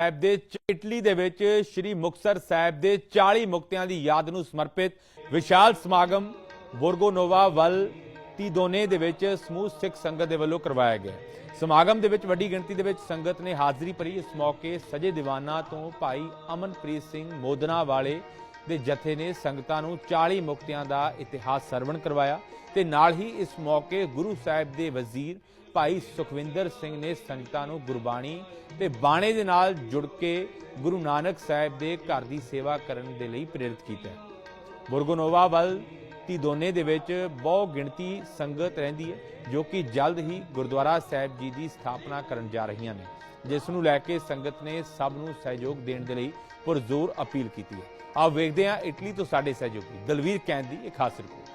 ਸਾਹਿਬ ਦੇ ਇਟਲੀ ਦੇ ਵਿੱਚ ਸ੍ਰੀ ਮੁਕਤਸਰ ਸਾਹਿਬ ਦੇ 40 ਮੁਕਤਿਆਂ ਦੀ ਯਾਦ ਨੂੰ ਸਮਰਪਿਤ ਵਿਸ਼ਾਲ ਸਮਾਗਮ ਬੋਰਗੋਨੋਵਾ ਵੱਲ ਤੀਦੋਨੇ ਦੇ ਵਿੱਚ ਸਮੂਹ ਸਿੱਖ ਸੰਗਤ ਦੇ ਵੱਲੋਂ ਕਰਵਾਇਆ ਗਿਆ। ਸਮਾਗਮ ਦੇ ਵਿੱਚ ਵੱਡੀ ਗਿਣਤੀ ਦੇ ਵਿੱਚ ਸੰਗਤ ਨੇ ਹਾਜ਼ਰੀ ਭਰੀ। ਇਸ ਮੌਕੇ ਸਜੇ ਦੀਵਾਨਾਂ ਤੋਂ ਭਾਈ ਅਮਨਪ੍ਰੀਤ ਸਿੰਘ ਮੋਦਨਾ ਵਾਲੇ ਦੇ ਜਥੇ ਨੇ ਸੰਗਤਾਂ ਨੂੰ 40 ਮੁਕਤਿਆਂ ਦਾ ਇਤਿਹਾਸ ਸਰਵਣ ਕਰਵਾਇਆ ਤੇ ਨਾਲ ਹੀ ਇਸ ਮੌਕੇ ਗੁਰੂ ਸਾਹਿਬ ਦੇ ਵਜ਼ੀਰ ਭਾਈ ਸੁਖਵਿੰਦਰ ਸਿੰਘ ਨੇ ਸੰਗਤਾਂ ਨੂੰ ਗੁਰਬਾਣੀ ਤੇ ਬਾਣੇ ਦੇ ਨਾਲ ਜੁੜ ਕੇ ਗੁਰੂ ਨਾਨਕ ਸਾਹਿਬ ਦੇ ਘਰ ਦੀ ਸੇਵਾ ਕਰਨ ਦੇ ਲਈ ਪ੍ਰੇਰਿਤ ਕੀਤਾ ਹੈ। ਬੁਰਗੋਨੋਵਾ ਵੱਲ ਦੋਨੇ ਦੇ ਵਿੱਚ ਬਹੁ ਗਿਣਤੀ ਸੰਗਤ ਰਹਿੰਦੀ ਹੈ, ਜੋ ਕਿ ਜਲਦ ਹੀ ਗੁਰਦੁਆਰਾ ਸਾਹਿਬ ਜੀ ਦੀ ਸਥਾਪਨਾ ਕਰਨ ਜਾ ਰਹੀਆਂ ਨੇ। ਜਿਸ ਨੂੰ ਲੈ ਕੇ ਸੰਗਤ ਨੇ ਸਭ ਨੂੰ ਸਹਿਯੋਗ ਦੇਣ ਦੇ ਲਈ ਪੁਰਜ਼ੋਰ ਅਪੀਲ ਕੀਤੀ ਹੈ। ਆਪ ਵੇਖਦੇ ਹਾਂ ਇਟਲੀ ਤੋਂ ਸਾਡੇ ਸਹਿਯੋਗੀ ਦਲਵੀਰ ਕੈਂਦ ਦੀ ਇੱਕ ਖਾਸ ਰਿਪੋਰਟ।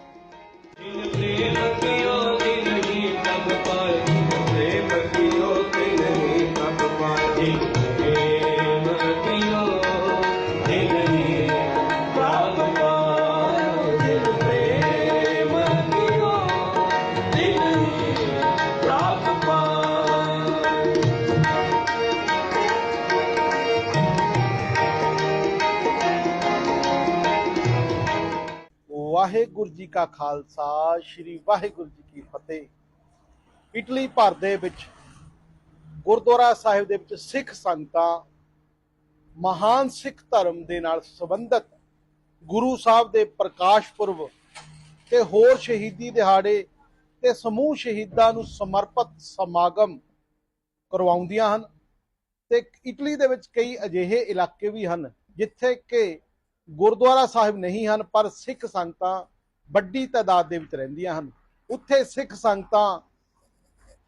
ਵਾਹਿਗੁਰੂ ਜੀ ਕਾ ਖਾਲਸਾ, ਸ੍ਰੀ ਵਾਹਿਗੁਰੂ ਜੀ ਕੀ ਫਤਿਹ। ਇਟਲੀ ਭਰ ਦੇ ਵਿੱਚ, ਗੁਰਦੁਆਰਾ ਸਾਹਿਬ ਦੇ ਵਿੱਚ ਸਿੱਖ ਸੰਗਤਾਂ ਮਹਾਨ ਸਿੱਖ ਧਰਮ ਦੇ ਨਾਲ ਸੰਬੰਧਿਤ ਗੁਰੂ ਸਾਹਿਬ ਦੇ ਪ੍ਰਕਾਸ਼ ਪੁਰਬ ਤੇ ਹੋਰ ਸ਼ਹੀਦੀ ਦਿਹਾੜੇ ਤੇ ਸਮੂਹ ਸ਼ਹੀਦਾਂ ਨੂੰ ਸਮਰਪਿਤ ਸਮਾਗਮ ਕਰਵਾਉਂਦੀਆਂ ਹਨ। ਤੇ ਇਟਲੀ ਦੇ ਵਿੱਚ ਕਈ ਅਜਿਹੇ ਇਲਾਕੇ ਵੀ ਹਨ, ਜਿੱਥੇ ਕਿ ਗੁਰਦੁਆਰਾ ਸਾਹਿਬ ਨਹੀਂ ਹਨ, ਪਰ ਸਿੱਖ ਸੰਗਤਾਂ ਵੱਡੀ ਤਾਦਾਦ ਦੇ ਵਿੱਚ ਰਹਿੰਦੀਆਂ ਹਨ। ਉੱਥੇ ਸਿੱਖ ਸੰਗਤਾਂ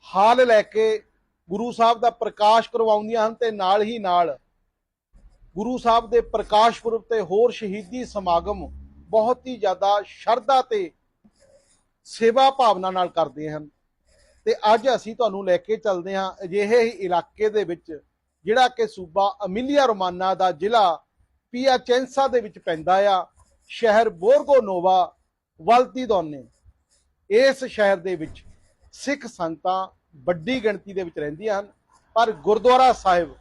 ਹਾਲ ਲੈ ਕੇ ਗੁਰੂ ਸਾਹਿਬ ਦਾ ਪ੍ਰਕਾਸ਼ ਕਰਵਾਉਂਦੀਆਂ ਹਨ ਤੇ ਨਾਲ ਹੀ ਨਾਲ ਗੁਰੂ ਸਾਹਿਬ ਦੇ ਪ੍ਰਕਾਸ਼ ਪੁਰਬ ਤੇ ਹੋਰ ਸ਼ਹੀਦੀ ਸਮਾਗਮ ਬਹੁਤ ਹੀ ਜ਼ਿਆਦਾ ਸ਼ਰਧਾ ਤੇ ਸੇਵਾ ਭਾਵਨਾ ਨਾਲ ਕਰਦੇ ਹਨ। ਤੇ ਅੱਜ ਅਸੀਂ ਤੁਹਾਨੂੰ ਲੈ ਕੇ ਚੱਲਦੇ ਹਾਂ ਅਜਿਹੇ ਹੀ ਇਲਾਕੇ ਦੇ ਵਿੱਚ, ਜਿਹੜਾ ਕਿ ਸੂਬਾ ਅਮੀਲੀਆ ਰੋਮਾਨਾ ਦਾ ਜ਼ਿਲ੍ਹਾ ਪੀਆਚੈਂਸਾ ਦੇ ਵਿੱਚ ਪੈਂਦਾ ਆ, ਸ਼ਹਿਰ ਬੋਰਗੋਨੋਵਾ ਵਲਤੀ ਦੋਨੇ। ਇਸ ਸ਼ਹਿਰ ਦੇ ਵਿੱਚ ਸਿੱਖ ਸੰਗਤਾਂ ਵੱਡੀ ਗਿਣਤੀ ਦੇ ਵਿੱਚ ਰਹਿੰਦੀਆਂ ਹਨ, ਪਰ ਗੁਰਦੁਆਰਾ ਸਾਹਿਬ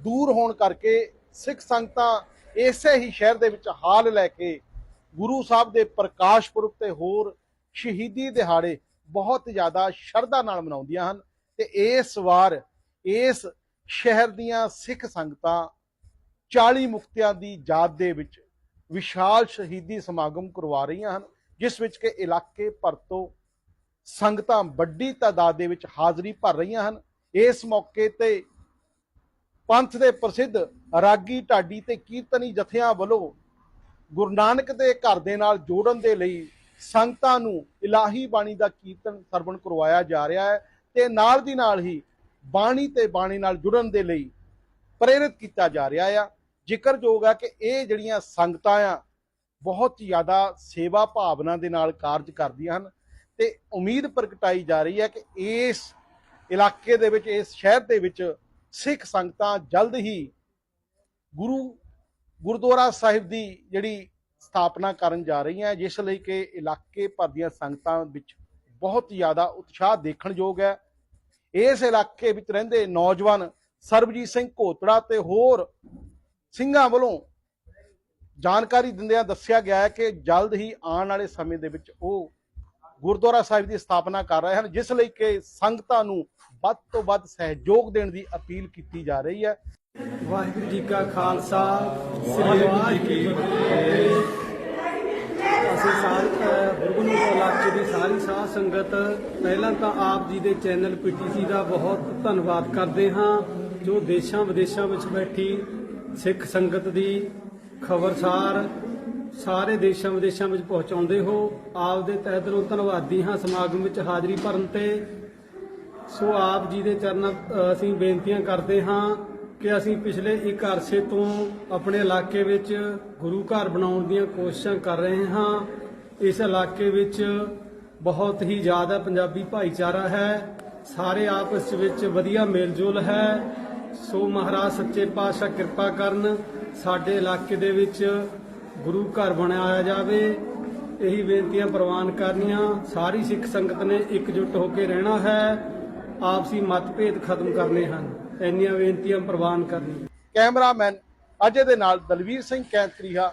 ਦੂਰ ਹੋਣ ਕਰਕੇ ਸਿੱਖ ਸੰਗਤਾਂ ਇਸੇ ਹੀ ਸ਼ਹਿਰ ਦੇ ਵਿੱਚ ਹਾਲ ਲੈ ਕੇ ਗੁਰੂ ਸਾਹਿਬ ਦੇ ਪ੍ਰਕਾਸ਼ ਪੁਰਬ ਤੇ ਹੋਰ ਸ਼ਹੀਦੀ ਦਿਹਾੜੇ ਬਹੁਤ ਜ਼ਿਆਦਾ ਸ਼ਰਧਾ ਨਾਲ ਮਨਾਉਂਦੀਆਂ ਹਨ ਤੇ ਇਸ ਵਾਰ ਇਸ ਸ਼ਹਿਰ ਦੀਆਂ ਸਿੱਖ ਸੰਗਤਾਂ 40 ਮੁਕਤਿਆਂ ਦੀ ਯਾਦ ਦੇ ਵਿੱਚ ਵਿਸ਼ਾਲ ਸ਼ਹੀਦੀ ਸਮਾਗਮ ਕਰਵਾ ਰਹੀਆਂ ਹਨ, ਜਿਸ ਵਿੱਚ ਕਿ ਇਲਾਕੇ ਭਰ ਤੋਂ ਸੰਗਤਾਂ ਵੱਡੀ ਤਾਦਾਦ ਦੇ ਵਿੱਚ ਹਾਜ਼ਰੀ ਭਰ ਰਹੀਆਂ ਹਨ। ਇਸ ਮੌਕੇ ਤੇ ਪੰਥ ਦੇ ਪ੍ਰਸਿੱਧ ਰਾਗੀ ਢਾਡੀ ਤੇ ਕੀਰਤਨੀ ਜਥਿਆਂ ਵੱਲੋਂ ਗੁਰੂ ਨਾਨਕ ਦੇ ਘਰ ਦੇ ਨਾਲ ਜੋੜਨ ਦੇ ਲਈ ਸੰਗਤਾਂ ਨੂੰ ਇਲਾਹੀ ਬਾਣੀ ਦਾ ਕੀਰਤਨ ਸਰਵਣ ਕਰਵਾਇਆ ਜਾ ਰਿਹਾ ਹੈ ਤੇ ਨਾਲ ਦੀ ਨਾਲ ਹੀ ਬਾਣੀ ਤੇ ਬਾਣੀ ਨਾਲ ਜੁੜਨ ਦੇ ਲਈ ਪ੍ਰੇਰਿਤ ਕੀਤਾ ਜਾ ਰਿਹਾ ਆ। ਜ਼ਿਕਰਯੋਗ ਹੈ ਕਿ ਇਹ ਜਿਹੜੀਆਂ ਸੰਗਤਾਂ ਆ, ਬਹੁਤ ਜ਼ਿਆਦਾ ਸੇਵਾ ਭਾਵਨਾ ਦੇ ਨਾਲ ਕਾਰਜ ਕਰਦੀਆਂ ਹਨ ਤੇ ਉਮੀਦ ਪ੍ਰਗਟਾਈ ਜਾ ਰਹੀ ਹੈ ਕਿ ਇਸ ਇਲਾਕੇ ਦੇ ਵਿੱਚ, ਇਸ ਸ਼ਹਿਰ ਦੇ ਵਿੱਚ ਸਿੱਖ ਸੰਗਤਾਂ ਜਲਦ ਹੀ ਗੁਰੂ ਗੁਰਦੁਆਰਾ ਸਾਹਿਬ ਦੀ ਜਿਹੜੀ ਸਥਾਪਨਾ ਕਰਨ ਜਾ ਰਹੀਆਂ, ਜਿਸ ਲਈ ਕਿ ਇਲਾਕੇ ਭਰ ਦੀਆਂ ਸੰਗਤਾਂ ਵਿੱਚ ਬਹੁਤ ਜ਼ਿਆਦਾ ਉਤਸ਼ਾਹ ਦੇਖਣਯੋਗ ਹੈ। ਇਸ ਇਲਾਕੇ ਵਿੱਚ ਰਹਿੰਦੇ ਨੌਜਵਾਨ ਸਰਬਜੀਤ ਸਿੰਘ ਘੋਤੜਾ ਤੇ ਹੋਰ ਸਿੰਘਾਂ ਵੱਲੋਂ ਜਾਣਕਾਰੀ ਦਿੰਦਿਆਂ ਦੱਸਿਆ ਗਿਆ ਹੈ ਕਿ ਜਲਦ ਹੀ ਆਉਣ ਵਾਲੇ ਸਮੇਂ ਦੇ ਵਿੱਚ ਉਹ ਗੁਰਦੁਆਰਾ ਸਾਹਿਬ ਦੀ ਸਥਾਪਨਾ ਕਰ ਰਹੇ ਹਨ, ਜਿਸ ਲਈ ਕਿ ਸੰਗਤਾਂ ਨੂੰ ਵੱਧ ਤੋਂ ਵੱਧ ਸਹਿਯੋਗ ਦੇਣ ਦੀ ਅਪੀਲ ਕੀਤੀ ਜਾ ਰਹੀ ਹੈ। ਵਾਹਿਗੁਰੂ ਜੀ ਕਾ ਖਾਲਸਾ, ਸ੍ਰੀ ਵਾਹਿਗੁਰੂ ਜੀ ਕੀ ਫਤਿਹ। ਅਸੀਂ ਸਾਰ ਬੁਰਗਨੂ ਇਲਾਕੇ ਦੀ ਸਾਰੀ ਸਾਧ ਸੰਗਤ ਪਹਿਲਾਂ ਤਾਂ ਆਪ ਜੀ ਦੇ ਚੈਨਲ ਪੀਟੀਸੀ ਦਾ ਬਹੁਤ ਧੰਨਵਾਦ ਕਰਦੇ ਹਾਂ, ਜੋ ਦੇਸ਼ਾਂ ਵਿਦੇਸ਼ਾਂ ਵਿੱਚ ਬੈਠੀ ਸਿੱਖ ਸੰਗਤ ਦੀ ਖਬਰਸਾਰ ਸਾਰੇ ਦੇਸ਼ਾਂ ਵਿਦੇਸ਼ਾਂ ਵਿੱਚ ਪਹੁੰਚਾਉਂਦੇ ਹੋ ਆਪ ਦੇ ਤਹਿ ਦਿਲੋਂ ਧੰਨਵਾਦੀ ਹਾਂ ਸਮਾਗਮ ਵਿੱਚ ਹਾਜ਼ਰੀ ਭਰਨ ਤੇ। ਸੋ ਆਪ ਜੀ ਦੇ ਚਰਨਾਂ ਅਸੀਂ ਬੇਨਤੀਆਂ ਕਰਦੇ ਹਾਂ ਕਿ ਅਸੀਂ ਪਿਛਲੇ ਇੱਕ ਅਰਸੇ ਤੋਂ ਆਪਣੇ ਇਲਾਕੇ ਵਿੱਚ ਗੁਰੂ ਘਰ ਬਣਾਉਣ ਦੀਆਂ ਕੋਸ਼ਿਸ਼ਾਂ ਕਰ ਰਹੇ ਹਾਂ। ਇਸ ਇਲਾਕੇ ਵਿੱਚ ਬਹੁਤ ਹੀ ਜ਼ਿਆਦਾ ਪੰਜਾਬੀ ਭਾਈਚਾਰਾ ਹੈ। ਸਾਰੇ ਆਪਸ ਵਿੱਚ ਵਧੀਆ ਮੇਲਜੋਲ ਹੈ। ਸੋ ਮਹਾਰਾਜ, ਸੱਚੇ ਪਾਤਸ਼ਾਹ ਕਿਰਪਾ ਕਰਨ ਸਾਡੇ ਇਲਾਕੇ ਦੇ ਵਿੱਚ ਗੁਰੂ ਘਰ ਬਣਾਇਆ ਜਾਵੇ। ਇਹੀ ਬੇਨਤੀਆਂ ਪ੍ਰਵਾਨ ਕਰਨੀਆਂ। ਸਾਰੀ ਸਿੱਖ ਸੰਗਤ ਨੇ ਇਕਜੁੱਟ ਹੋ ਕੇ ਰਹਿਣਾ ਹੈ। ਆਪਸੀ ਮਤਭੇਦ ਖਤਮ ਕਰਨੇ ਹਨ। ਇੰਨੀਆਂ ਬੇਨਤੀਆਂ ਪ੍ਰਵਾਨ ਕਰਨੀਆਂ। ਕੈਮਰਾਮੈਨ ਅਜੇ ਦੇ ਨਾਲ ਦਲਵੀਰ ਸਿੰਘ ਕੈਂਤਰੀਹਾ